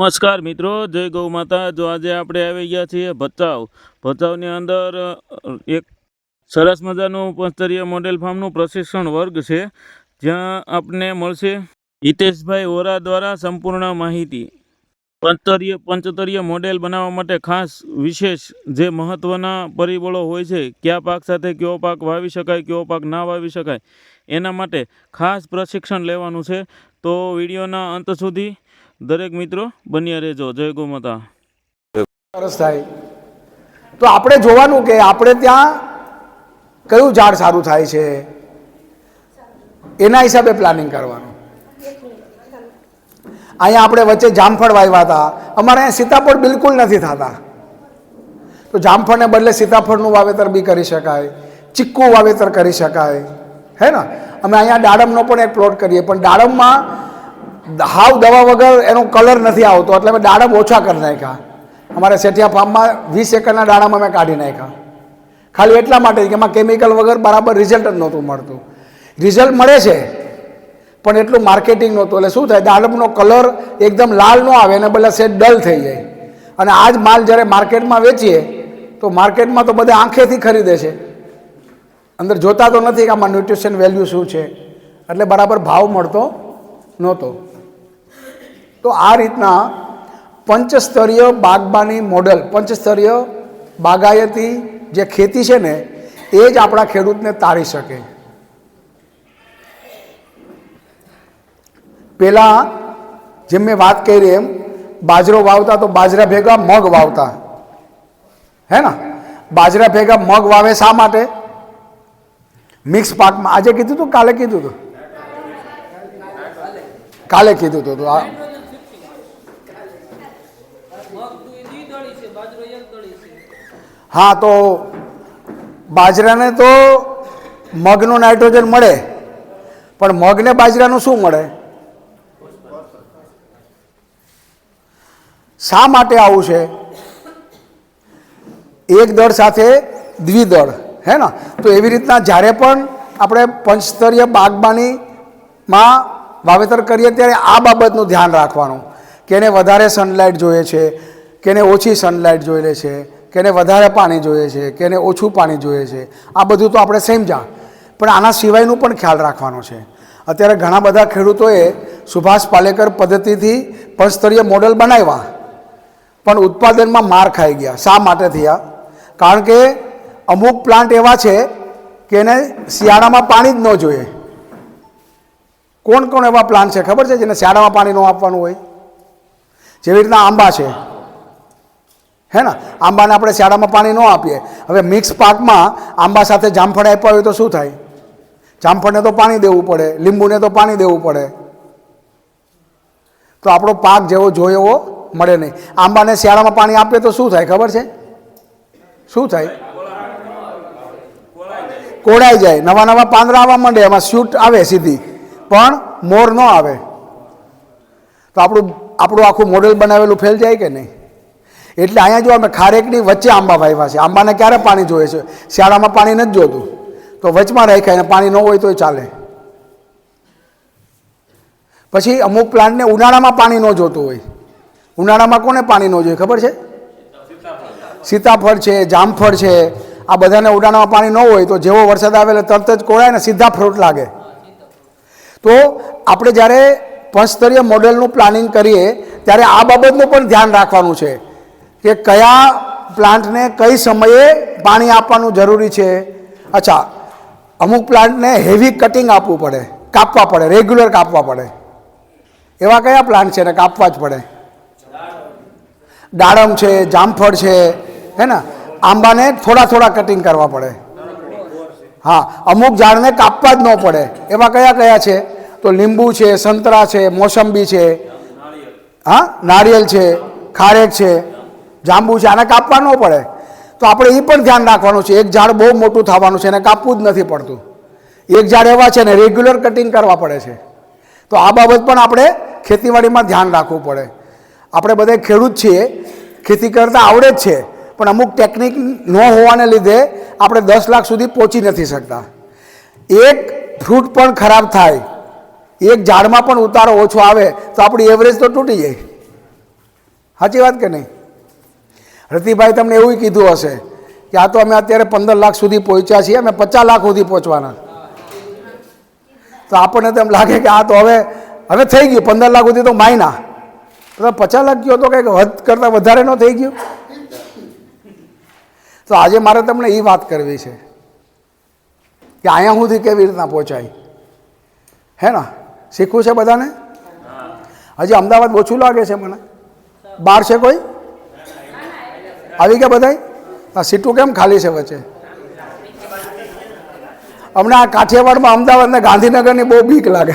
નમસ્કાર મિત્રો, જય ગૌ માતા. જો આજે આપણે આવી ગયા છીએ ભચાઉ. ભચાઉની અંદર એક સરસ મજાનું પંચતરીય મોડેલ ફાર્મનું પ્રશિક્ષણ વર્ગ છે, જ્યાં આપને મળશે હિતેશભાઈ ઓરા દ્વારા સંપૂર્ણ માહિતી. પંચતરીય પંચતરીય મોડેલ બનાવવા માટે ખાસ વિશેષ જે મહત્ત્વના પરિબળો હોય છે, કયા પાક સાથે કયો પાક વાવી શકાય, કયો પાક ના વાવી શકાય, એના માટે ખાસ પ્રશિક્ષણ લેવાનું છે. તો વિડીયોના અંત સુધી દરેક મિત્રો, બન્યા રહેજો. જય ગોમાતા સરસ થાય. તો આપણે જોવાનું કે આપણે ત્યાં કયું ઝાડ સારું થાય છે? એના હિસાબે પ્લાનિંગ કરવાનું. અહીંયા આપણે વચ્ચે જામફળ વાવ્યા હતા. અમારે અહીંયા સીતાફળ બિલકુલ નથી થતા. તો જામફળને બદલે સીતાફળનું વાવેતર બી કરી શકાય. ચીક્કુ વાવેતર કરી શકાય. હે ને? અમે અહીંયા દાડમનો પણ એક પ્લોટ કરીએ. પણ દાડમમાં હાવ દવા વગર એનો કલર નથી આવતો. એટલે અમે દાડમ ઓછા કરી નાખ્યા. અમારે સેઠિયા ફાર્મમાં વીસ એકરના દાડામાં અમે કાઢી નાખ્યા. ખાલી એટલા માટે કે એમાં કેમિકલ વગર બરાબર રિઝલ્ટ જ નહોતું મળતું. રિઝલ્ટ મળે છે, પણ એટલું માર્કેટિંગ નહોતું. એટલે શું થાય, દાડમનો કલર એકદમ લાલ ન આવે એને બદલે સેટ ડલ થઈ જાય. અને આ જ માલ જ્યારે માર્કેટમાં વેચીએ, તો માર્કેટમાં તો બધા આંખેથી ખરીદે છે. અંદર જોતા તો નથી કે આમાં ન્યુટ્રિશન વેલ્યુ શું છે. એટલે બરાબર ભાવ મળતો નહોતો. તો આ રીતના પંચસ્તરીય બાગબાની મોડલ, પંચસ્તરીય બાગાયતી જે ખેતી છે ને, એ જ આપણા ખેડૂતને તારી શકે. પહેલાં જેમ મેં વાત કરી એમ, બાજરો વાવતા તો બાજરા ભેગા મગ વાવતા. હે ને? બાજરા ભેગા મગ વાવે શા માટે? મિક્સ પાકમાં. આજે કીધું હતું કાલે કીધું હતું કાલે કીધું હતું તો આ હા, તો બાજરાને તો મગનું નાઇટ્રોજન મળે, પણ મગને બાજરાનું શું મળે? શા માટે આવું છે? એક દળ સાથે દ્વિદળ, હે ને? તો એવી રીતના જ્યારે પણ આપણે પંચસ્તરીય બાગબાનીમાં વાવેતર કરીએ, ત્યારે આ બાબતનું ધ્યાન રાખવાનું, કે એને વધારે સનલાઇટ જોઈએ છે, કે એને ઓછી સનલાઇટ જોઈએ છે. કે એને વધારે પાણી જોઈએ છે, કેને ઓછું પાણી જોઈએ છે, આ બધું તો આપણે સમજ્યા પણ આના સિવાયનું પણ ખ્યાલ રાખવાનો છે. અત્યારે ઘણા બધા ખેડૂતોએ સુભાષ પાલેકર પદ્ધતિથી પંચસ્તરીય મોડલ બનાવ્યા. પણ ઉત્પાદનમાં માર ખાઈ ગયા. શા માટે થયા? કારણ કે અમુક પ્લાન્ટ એવા છે કે એને શિયાળામાં પાણી જ ન જોઈએ. કોણ કોણ એવા પ્લાન્ટ છે ખબર છે? જેને શિયાળામાં પાણી ન આપવાનું હોય? જેવી રીતના આંબા છે. હે ને આંબાને આપણે શિયાળામાં પાણી ન આપીએ. હવે મિક્સ પાકમાં આંબા સાથે જામફળ આપ્યા હોય તો શું થાય? જામફળને તો પાણી દેવું પડે, લીંબુને તો પાણી દેવું પડે. તો આપણો પાક જેવો જોઈએ એવો મળે નહીં. આંબાને શિયાળામાં પાણી આપીએ તો શું થાય ખબર છે? શું થાય? કોળાઈ જાય. નવા નવા પાંદડા આવવા માંડે, એમાં શૂટ આવે સીધી. પણ મોર ન આવે. તો આપણું આપણું આખું મોડેલ બનાવેલું ફેલ જાય કે નહીં? એટલે અહીંયા જો અમે ખારેકની વચ્ચે આંબા વાવ્યા છે. આંબાને ક્યારે પાણી જોઈએ છે? શિયાળામાં પાણી નથી જોતું. તો વચમાં રાખ્યા એને પાણી ન હોય તોય ચાલે. પછી અમુક પ્લાન્ટને ઉનાળામાં પાણી ન જોતું હોય. ઉનાળામાં કોને પાણી ન જોઈએ? ખબર છે? સીતાફળ છે, જામફળ છે. આ બધાને ઉનાળામાં પાણી ન હોય તો જેવો વરસાદ આવે એટલે તરત જ કોળાય ને સીધા ફ્રૂટ લાગે. તો આપણે જ્યારે પંચસ્તરીય મોડેલનું પ્લાનિંગ કરીએ, ત્યારે આ બાબતનું પણ ધ્યાન રાખવાનું છે. કે કયા પ્લાન્ટને કઈ સમયે પાણી આપવાનું જરૂરી છે? અચ્છા, અમુક પ્લાન્ટને હેવી કટિંગ આપવું પડે, કાપવા પડે રેગ્યુલર કાપવા પડે. એવા કયા પ્લાન્ટ છે ને કાપવા જ પડે? દાડમ છે, જામફળ છે, હે ને? આંબાને થોડા થોડા કટિંગ કરવા પડે. હા, અમુક ઝાડને કાપવા જ ન પડે. એવા કયા કયા છે? તો લીંબુ છે, સંતરા છે, મોસંબી છે. હા, નારિયેલ છે, ખારેક છે. જાંબુ છે, આને કાપવા ન પડે. તો આપણે એ પણ ધ્યાન રાખવાનું છે, એક ઝાડ બહુ મોટું થવાનું છે, એને કાપવું જ નથી પડતું. એક ઝાડ એવા છે ને, રેગ્યુલર કટિંગ કરવા પડે છે. તો આ બાબત પણ આપણે ખેતીવાડીમાં ધ્યાન રાખવું પડે. આપણે બધે ખેડૂત છીએ, ખેતી કરતાં આવડે જ છે, પણ અમુક ટેકનિક ન હોવાને લીધે આપણે દસ લાખ સુધી પહોંચી નથી શકતા. એક ફ્રૂટ પણ ખરાબ થાય, એક ઝાડમાં પણ ઉતારો ઓછો આવે, તો આપણી એવરેજ તો તૂટી જાય. સાચી વાત કે નહીં? રતિભાઈ તમને એવું કીધું હશે કે આ તો અમે અત્યારે પંદર લાખ સુધી પહોંચ્યા છીએ અમે પચાસ લાખ સુધી પહોંચવાના. તો આપણને તો એમ લાગે કે આ તો હવે હવે થઈ ગયું પંદર લાખ સુધી તો માયના. તો પચાસ લાખ ગયો તો કંઈક હદ કરતાં વધારે ન થઈ ગયું. તો આજે મારે તમને એ વાત કરવી છે કે અહીંયા સુધી કેવી રીતના પહોંચાય. હે ને? શીખવું છે બધાને? હજી અમદાવાદ ઓછું લાગે છે મને. બહાર છે કોઈ? આવી ગયા બધાય? આ સીટું કેમ ખાલી છે વચ્ચે? હમણાં આ કાઠિયાવાડમાં અમદાવાદ ને ગાંધીનગરની બહુ બીક લાગે.